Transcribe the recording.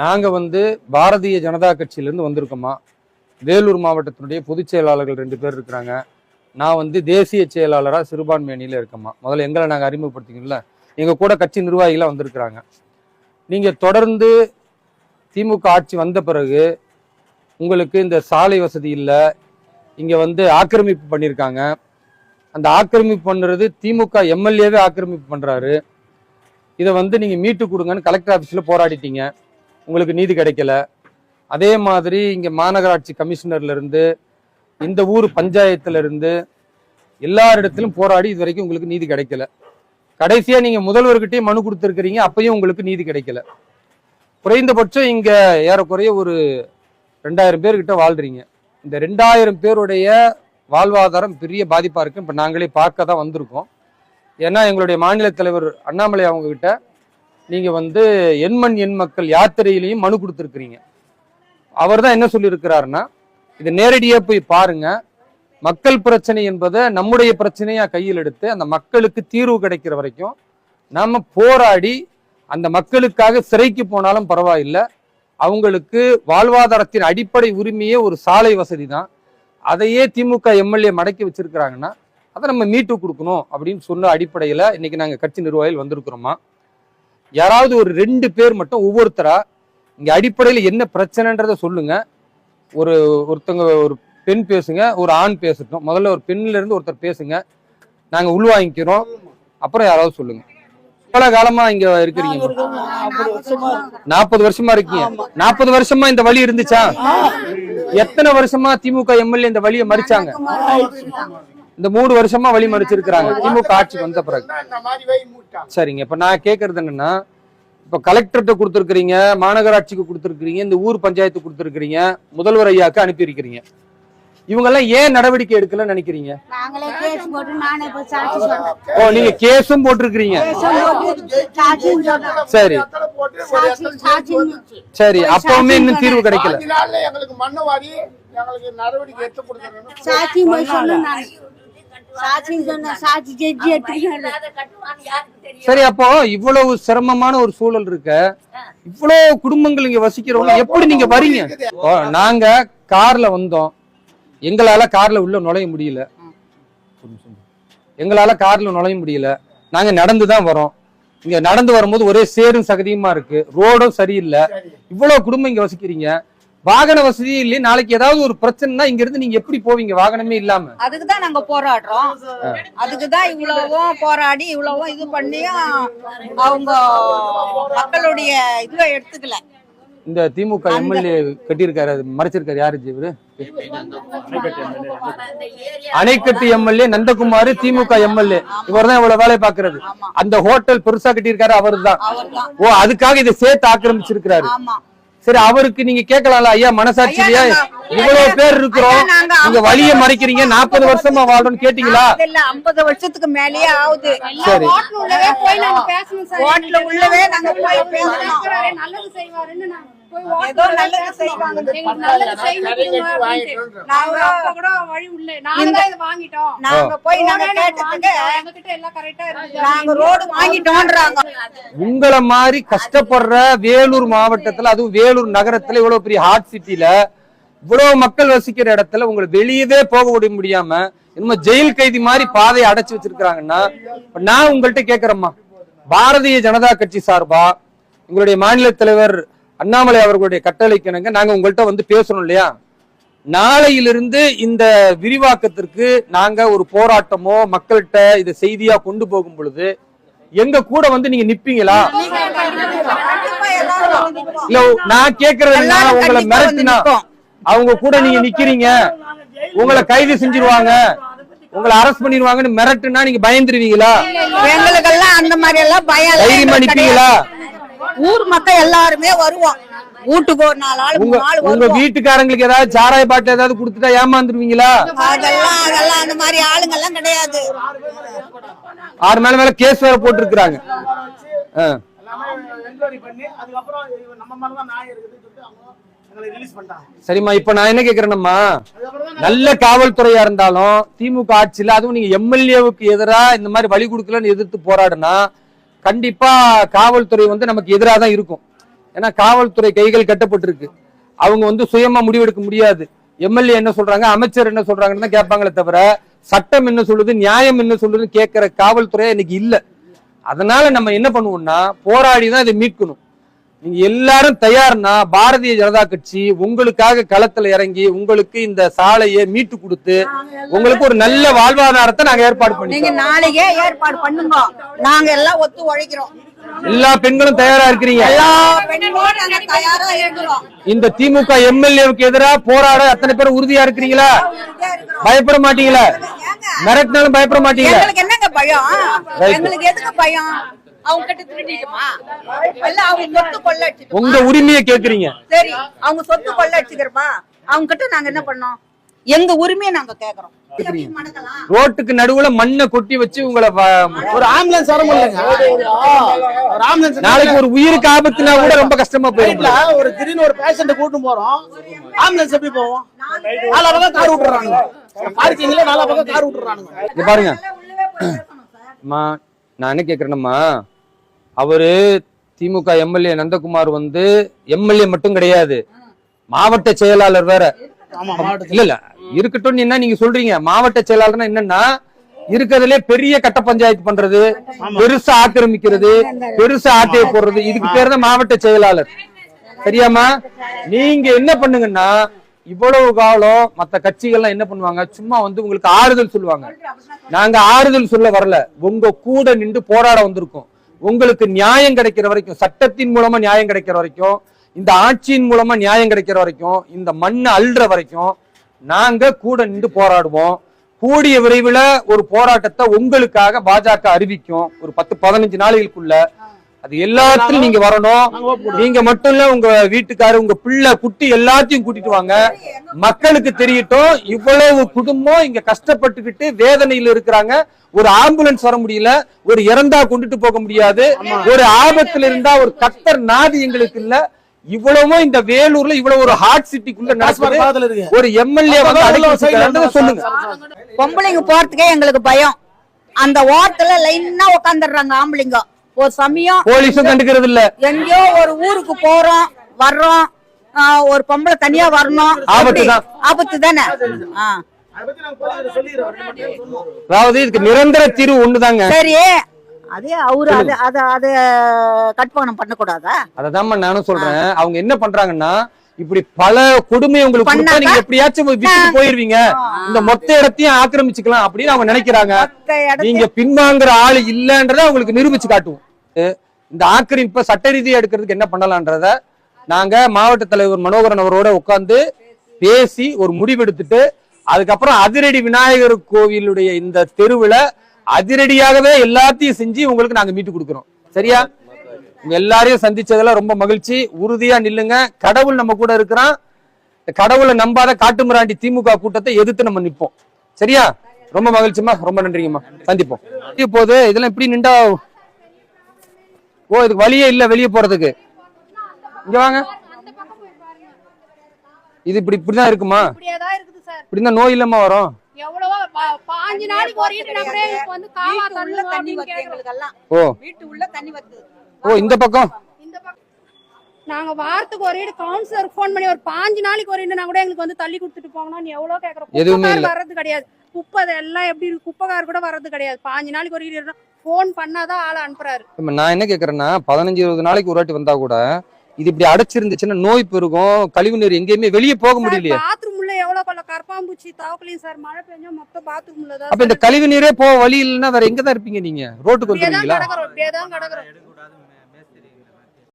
நாங்கள் வந்து பாரதிய ஜனதா கட்சியிலேருந்து வந்திருக்கோமா வேலூர் மாவட்டத்தினுடைய பொதுச் செயலாளர்கள் ரெண்டு பேர் இருக்கிறாங்க. நான் வந்து தேசிய செயலாளராக சிறுபான்மை அணியில் இருக்கேம்மா. முதல்ல எங்களை நாங்கள் அறிமுகப்படுத்திக்கல எங்கள் கூட கட்சி நிர்வாகிகளாக வந்திருக்கிறாங்க. நீங்கள் தொடர்ந்து திமுக ஆட்சி வந்த பிறகு உங்களுக்கு இந்த சாலை வசதி இல்லை. இங்கே வந்து ஆக்கிரமிப்பு பண்ணியிருக்காங்க அந்த ஆக்கிரமிப்பு பண்ணுறது திமுக எம்எல்ஏவே ஆக்கிரமிப்பு பண்ணுறாரு இதை வந்து நீங்கள் மீட்டு கொடுங்கன்னு கலெக்டர் ஆஃபீஸில் போராடிட்டீங்க. உங்களுக்கு நீதி கிடைக்கல. அதே மாதிரி இங்கே மாநகராட்சி கமிஷனர்லேருந்து இந்த ஊர் பஞ்சாயத்துலேருந்து எல்லாரிடத்திலும் போராடி இது வரைக்கும் உங்களுக்கு நீதி கிடைக்கல. கடைசியாக நீங்கள் முதல்வர்கிட்டயே மனு கொடுத்துருக்கிறீங்க அப்பயும் உங்களுக்கு நீதி கிடைக்கல. குறைந்தபட்சம் இங்கே ஏறக்குறைய ஒரு ரெண்டாயிரம் பேர்கிட்ட வாழ்றீங்க. இந்த ரெண்டாயிரம் பேருடைய வாழ்வாதாரம் பெரிய பாதிப்பாக இருக்குது இப்போ நாங்களே பார்க்க தான் வந்திருக்கோம். ஏன்னா எங்களுடைய மாநில தலைவர் அண்ணாமலை அவங்கக்கிட்ட நீங்கள் வந்து எண்மண் எண் மக்கள் யாத்திரையிலையும் மனு கொடுத்துருக்குறீங்க. அவர் தான் என்ன சொல்லியிருக்கிறாருன்னா இதை நேரடியாக போய் பாருங்க. மக்கள் பிரச்சனை என்பதை நம்முடைய பிரச்சனையாக கையில் எடுத்து அந்த மக்களுக்கு தீர்வு கிடைக்கிற வரைக்கும் நாம் போராடி அந்த மக்களுக்காக சிறைக்கு போனாலும் பரவாயில்லை. அவங்களுக்கு வாழ்வாதாரத்தின் அடிப்படை உரிமையே ஒரு சாலை வசதி தான் அதையே திமுக எம்எல்ஏ மடக்கி வச்சிருக்கிறாங்கன்னா அதை நம்ம மீட்டு கொடுக்கணும் அப்படின்னு சொன்ன அடிப்படையில் இன்னைக்கு நாங்கள் கட்சி நிர்வாகிகள் வந்திருக்கிறோமா? யாராவது ஒரு ரெண்டு பேர் மட்டும் ஒவ்வொருத்தரா இங்க அடிப்படையில் என்ன பிரச்சனைன்றத சொல்லுங்க. ஒரு ஒருத்தங்க ஒரு பெண் பேசுங்க ஒரு ஆண் பேசட்டும். முதல்ல ஒரு பெண்ணுல இருந்து ஒருத்தர் பேசுங்க. நாங்க உள்வாங்கிக்கிறோம். அப்புறம் யாராவது சொல்லுங்க. எவ்வளவு காலமா இங்க இருக்கிறீங்க? நாற்பது வருஷமா இருக்கீங்க. நாற்பது வருஷமா இந்த வழி இருந்துச்சா? எத்தனை வருஷமா திமுக எம்எல்ஏ இந்த வழியை மறிச்சாங்க? இந்த மூணு வருஷமா வழி மறிச்சிருக்கிறாங்க. திமுக ஆட்சிக்கு வந்த பிறகு. சரிங்க. இப்ப நான் கேக்குறது என்னன்னா இப்ப கலெக்டர்கிட்ட கொடுத்துருக்கீங்க மாநகராட்சிக்கு கொடுத்துருக்கீங்க இந்த ஊர் பஞ்சாயத்து கொடுத்துருக்கீங்க முதல்வர் ஐயாக்கு அனுப்பியிருக்கிறீங்க. இவங்க எல்லாம் ஏன் நடவடிக்கை எடுக்கலன்னு நினைக்கிறீங்க? நாங்களே கேஸ் போட்டு நானே போய் சாட்சி சொன்னேன் ஓ நீங்க கேஸும் போட்டிருக்கிறீங்க. கேஸும் போட்டு சாட்சியும் சொன்னேன் சரி. சரி அப்பவுமே இன்னும் தீர்வு கிடைக்கல. பாஞ்சு நாள்ல எங்களுக்கு மண்ணு வாரி எங்களுக்கு நடவடிக்கை எடுத்து கொடுக்கணும் சாட்சி சாட்சி ஜட்ஜி சரி அப்போ இவ்வளவு சிரமமான ஒரு சூழல் இருக்க இவ்வளவு குடும்பங்கள் இங்க வசிக்கிறவங்க எப்படி நீங்க வரீங்க? நாங்க கார்ல வந்தோம். எங்களால கார்ல உள்ள நுழைய முடியல. எங்களால கார்ல நுழைய முடியல. நாங்க நடந்து தான் வரோம். இங்க நடந்து வரும்போது ஒரே சேரும் சகதியுமா இருக்கு. ரோடும் சரியில்லை. இவ்வளவு குடும்பம் இங்க வசிக்கிறீங்க. வாகன வசதி இல்லையே நாளைக்கு ஏதாவது ஒரு பிரச்சனைனா இங்க இருந்து நீங்க எப்படி போவீங்க? வாகனமே இல்லாம. அதுக்கு தான் நாங்க போராடுறோம். அதுக்கு தான் இவ்வளவும் போராடி இவ்வளவும் இது பண்ணியும் அவங்க மக்களுடைய இதுவை எடுத்துக்கல. இந்த திமுக எம்எல்ஏ கட்டியிருக்காரு அது மறைச்சிருக்காரு யாரு இவரு? அணைக்கட்டு எம்எல்ஏ நந்தகுமார் திமுக எம்எல்ஏ. இவர் தான் இவ்வளவு வேலையை பாக்குறது அந்த ஹோட்டல் பெருசா கட்டியிருக்காரு அவரு தான் அவர்தான். ஓ அதுக்காக இதை சேர்த்து ஆக்கிரமிச்சிருக்கிறாரு. சரி அவருக்கு நீங்க கேட்கலாம்ல ஐயா மனசாட்சி இல்லையா ஐயா, நாங்க- இவ்வளவு பேர் இருக்கிறோம். நாங்க வழிய மறைக்கிறீங்க நாற்பது வருஷமா வாழ்றோம்னு கேட்டீங்களா? இல்ல ஐம்பது வருஷத்துக்கு மேலேயே ஆகுது. சரி. உள்ளவே போய் நாங்க பேசணும் உள்ளவே நாங்க போய் பேசணும். இருக்கிறாரே, நல்லது செய்வாருன்னு ஏதோ நல்லது. செய்வாங்க. நாங்க போய் நாங்க கேட்டதுக்கு நாங்க ரோடு உங்களை மாதிரி கஷ்டப்படுற வேலூர் மாவட்டத்துல அதுவும் வேலூர் நகரத்துல இவ்வளவு பெரிய ஹாட் சிட்டில இவ்வளவு மக்கள் வசிக்கிற இடத்துல உங்களை வெளியவே போக விட முடியாம இன்னும் ஜெயில் கைதி மாதிரி பாதையை அடைச்சு வச்சிருக்காங்கன்னா இப்ப நான் உங்கள்கிட்ட கேக்குறேம்மா. பாரதிய ஜனதா கட்சி சார்பா உங்களுடைய மாநில தலைவர் அண்ணாமலை அவர்களுடைய கட்டளைக்கு இணங்க நாங்க உங்கள்கிட்ட வந்து பேசணும் இல்லையா நாளையிலிருந்து இந்த விரிவாக்கத்திற்கு நாங்க ஒரு போராட்டமோ மக்கள்கிட்ட இதை செய்தியா கொண்டு போகும் பொழுது எங்க கூட வந்து நீங்க நிப்பீங்களா. இல்ல நான் கேக்குறது என்ன, எல்லாரும் உங்களை மிரட்டினா. அவங்க கூட நீங்க நிக்கிறீங்க உங்களை கைது செஞ்சிருவாங்க உங்களை அரெஸ்ட் பண்ணிடுவாங்கன்னு மிரட்டுனா நீங்க பயந்துருவீங்களா எங்களுக்கெல்லாம் அந்த மாதிரி எல்லாம் பயம் எல்லாம் தைரியமா எங்களுக்கு நிப்பீங்களா. ஊர் மக்கள் எல்லாருமே வருவோம். வீட்டுக்கு ஒரு நாலு ஆள் உங்க வருவோம். வீட்டுக்காரங்களுக்கு ஏதாவது சாராய பாட்டு ஏதாவது கொடுத்துட்டா ஏமாந்துருவீங்களா? அதெல்லாம் அதெல்லாம் அந்த மாதிரி ஆளுங்க எல்லாம் கிடையாது. ஆறு மேல மேல கேஸ் வேற போட்டிருக்கிறாங்க. ஆ. எல்லாமே என்கொயரி பண்ணி அதுக்கப்புறம் இவன் நம்ம மேல தான் நியாயம் இருக்குதுன்னு சொல்லிட்டு அவங்க எங்களை ரிலீஸ் பண்ணிட்டாங்க சரிம்மா இப்ப நான் என்ன கேக்குறேன்னம்மா அதுக்கப்புறம் தான் நல்ல காவல்துறையா இருந்தாலும் திமுக ஆட்சியில அதுவும் நீங்க எம்எல்ஏவுக்கு எதிரா இந்த மாதிரி வழி கொடுக்கலன்னு எதிர்த்து போராடுனா கண்டிப்பா காவல்துறை வந்து நமக்கு எதிராக தான் இருக்கும். ஏன்னா காவல்துறை கைகள் கட்டப்பட்டிருக்கு. அவங்க வந்து சுயமா முடிவெடுக்க முடியாது. எம்எல்ஏ என்ன சொல்றாங்க அமைச்சர் என்ன சொல்றாங்கன்னு தான் கேட்பாங்களே தவிர சட்டம் என்ன சொல்லுது நியாயம் என்ன சொல்லுதுன்னு கேட்கிற காவல்துறை இன்னைக்கு இல்ல. அதனால நம்ம என்ன பண்ணுவோம்னா போராடி தான் இதை மீட்கணும். நீங்க எல்லாரும் தயார்னா பாரதிய ஜனதா கட்சி உங்களுக்காக களத்துல இறங்கி உங்களுக்கு இந்த சாலையை மீட்டு கொடுத்து உங்களுக்கு ஒரு நல்ல வாழ்வாதாரத்தை நாங்க ஏற்பாடு நீங்க பண்ணிக்கிறோம் நாளைக்கே ஏற்பாடு பண்ணுங்க. நாங்க எல்லாம் ஒத்து உழைக்கிறோம். எல்லா பெண்களும் தயாரா இருக்கிறீங்க? எல்லா பெண்களும் நாங்க தயாரா இருக்கிறோம். இந்த திமுக எம்எல்ஏவுக்கு எதிராக போராட அத்தனை பேர் உறுதியா இருக்கிறீங்களா? பயப்பட மாட்டீங்களா? மிரட்டினாலும் பயப்பட மாட்டீங்களா? எங்களுக்கு என்னங்க பயம். எங்களுக்கு எதுக்கு பயம்? அவங்க கிட்ட திருடிடுமா இல்ல அவங்க சொத்து கொள்ள உங்க உரிமையை கேக்குறீங்க. சரி அவங்க சொத்து கொள்ள அடிச்சுக்கிறப்பா அவங்க கிட்ட நாங்க என்ன பண்ணோம்? எங்க உரிமையை நாங்க கேக்குறோம். ரோட்டுக்கு நடுவுல மண்ணை கொட்டி வச்சு உங்களை ஒரு ஆம்புலன்ஸ் வர முடியலங்க. நாளைக்கு ஒரு உயிருக்கு ஆபத்துனா கூட ரொம்ப கஷ்டமா போயிடும். ஒரு திடீர்னு ஒரு பேஷண்ட கூட்டு போறோம். ஆம்புலன்ஸ் எப்படி போவோம்? நாலா பக்கம் கார் விட்டுறானுங்க. பார்க்கிங்ல நாலா பக்கம் கார் விட்டுறானுங்க. பாருங்க. அம்மா நான் என்ன கேக்குறேன்னம்மா அவரு திமுக எம்எல்ஏ நந்தகுமார் வந்து எம்எல்ஏ மட்டும் கிடையாது. மாவட்ட செயலாளர் வேற. இல்ல இல்ல. இருக்கட்டும் என்ன நீங்க சொல்றீங்க? மாவட்ட செயலாளர்னா என்னன்னா இருக்கிறதுலே பெரிய கட்ட பஞ்சாயத்து பண்றது பெருசா ஆக்கிரமிக்கிறது பெருசா ஆட்டையை போடுறது இதுக்கு பேர் தான் மாவட்ட செயலாளர். சரியாம்மா? நீங்க என்ன பண்ணுங்கன்னா இவ்வளவு காலம் மற்ற கட்சிகள்லாம் என்ன பண்ணுவாங்க? சும்மா வந்து உங்களுக்கு ஆறுதல் சொல்லுவாங்க. நாங்க ஆறுதல் சொல்ல வரல. உங்க கூட நின்று போராட வந்திருக்கோம். உங்களுக்கு நியாயம் கிடைக்கிற வரைக்கும் சட்டத்தின் மூலமா நியாயம் கிடைக்கிற வரைக்கும் இந்த ஆட்சியின் மூலமா நியாயம் கிடைக்கிற வரைக்கும் இந்த மண்ணை அள்ளுற வரைக்கும் நாங்க கூட நின்று போராடுவோம். கூடிய விரைவில் ஒரு போராட்டத்தை உங்களுக்காக பாஜக அறிவிக்கும். ஒரு பத்து பதினஞ்சு நாளைகளுக்குள்ள அது எல்லாத்துலயும் நீங்க வரணும். நீங்க மட்டும் இல்ல உங்க வீட்டுக்காரு உங்க பிள்ளை குட்டி எல்லாத்தையும் கூட்டிட்டு வாங்க. மக்களுக்கு தெரியட்டும் இவ்வளவு குடும்பம் இங்க கஷ்டப்பட்டுக்கிட்டு வேதனையில இருக்கிறாங்க. ஒரு ஆம்புலன்ஸ் வர முடியல ஒரு இறந்தா கொண்டுட்டு போக முடியாது. ஒரு ஆபத்துல இருந்தா ஒரு கத்தர் நாதி எங்களுக்கு இல்ல. இவ்வளவும் இந்த வேலூர்ல இவ்வளவு ஒரு ஹாட் சிட்டிக்குள்ள நடக்குது. ஒரு எம்எல்ஏ வந்து சொல்லுங்க. பொம்பளைங்க போறதுக்கே எங்களுக்கு பயம். அந்த ஓரத்துல லைனா உட்காந்துடுறாங்க ஆம்பளைங்க. ஒரு சமயம் போலீஸும் கண்டுக்கிறது இல்ல எங்கேயோ ஒரு ஊருக்கு போறோம் வர்றோம் ஒரு பொம்பளை தனியா வரணும். ஆபத்து? தான். அதாவது இதுக்கு நிரந்தர தீர்வு ஒண்ணுதாங்க. சரி. அதே அவரு அத அத அத கட்பானம் பண்ணக்கூடாதா? அததாம்மா நானும் சொல்றேன். அவங்க என்ன பண்றாங்கன்னா இப்படி பல கொடுமை உங்களுக்கு? நீங்க எப்படியாச்சும் போயிருவீங்க. இந்த மொத்த இடத்தையும் ஆக்கிரமிச்சுக்கலாம் அப்படின்னு அவங்க நினைக்கிறாங்க. நீங்க பின்வாங்குற ஆளு இல்லன்றத அவங்களுக்கு நிரூபிச்சு காட்டுவோம். இந்த ஆக்கிரமிப்பை சட்ட ரீதியாக எடுக்கிறதுக்கு என்ன பண்ணலான்றத நாங்க மாவட்ட தலைவர் மனோகரன் அவரோட உட்கார்ந்து பேசி ஒரு முடிவெடுத்துட்டு அதுக்கப்புறம் அதிரடி விநாயகர் கோவிலுடைய இந்த தெருவில் அதிரடியாகவே எல்லாத்தையும் செஞ்சு உங்களுக்கு நாங்க மீட்டு கொடுக்குறோம். சரியா? எல்லாரையும் சந்திச்சதுல ரொம்ப மகிழ்ச்சி. உறுதியா நில்லுங்க. கடவுள் நம்ம கூட இருக்கிறான். கடவுளை நம்பாத காட்டுமிராண்டி திமுக கூட்டத்தை எதிர்த்து நம்ம நிற்போம். சரியா? ரொம்ப மகிழ்ச்சிமா ரொம்ப நன்றிங்கம்மா. சந்திப்போம். இப்போது இதெல்லாம் இப்படி நின்றா ஓ இதுக்கு வழியே இல்ல வெளியே போறதுக்கு. இங்க வாங்க. இது இப்படி இப்படிதான் இருக்குமா? இப்படிதான் நோய் இல்லாம வரும். பாஞ்சு நாளைக்கு ஒரு ஓ. வீட்டு உள்ள தண்ணி வருது ஓ இந்த பக்கம். இந்த பக்கம். நாங்க வாரத்துக்கு ஒரு கவுன்சிலர் ஃபோன் பண்ணி ஒரு பாஞ்சு நாளைக்கு ஒரு வீடு கூட எங்களுக்கு வந்து தள்ளி கொடுத்துட்டு போங்கன்னு எவ்வளவு கேக்குறோம். எதுவுமே குப்பைக்கார் இல்ல. வர்றது கிடையாது. குப்பை அது எல்லாம் எப்படி இருக்கு? குப்பைக்கார் கூட வர்றது கிடையாது. பாஞ்சு நாளைக்கு ஒரு வீடு ஃபோன் பண்ணாதான் ஆளை அனுப்புறாரு. இப்ப நான் என்ன கேக்குறேன்னா பதினஞ்சு இருபது நாளைக்கு ஒரு வாட்டி வந்தா கூட இது இப்படி அடைச்சிருந்துச்சுன்னா நோய் பெருகும் கழிவு நீர் எங்கேயுமே வெளியே போக முடியலையே. பாத்ரூம் உள்ள எவ்வளவு கொள்ள கரப்பாம்பூச்சி தாவக்கலையும் சார் மழை பெஞ்சா மொத்தம் பாத்ரூம் உள்ள அப்ப இந்த கழிவு நீரே போக வழி இல்லைன்னா வேற எங்க தான் இருப்பீங்க நீங்க? ரோட்டுக்கு வந்துருவீங்களா கிடக்குறோம் இப்படியே தான் கிடக்குறோம்.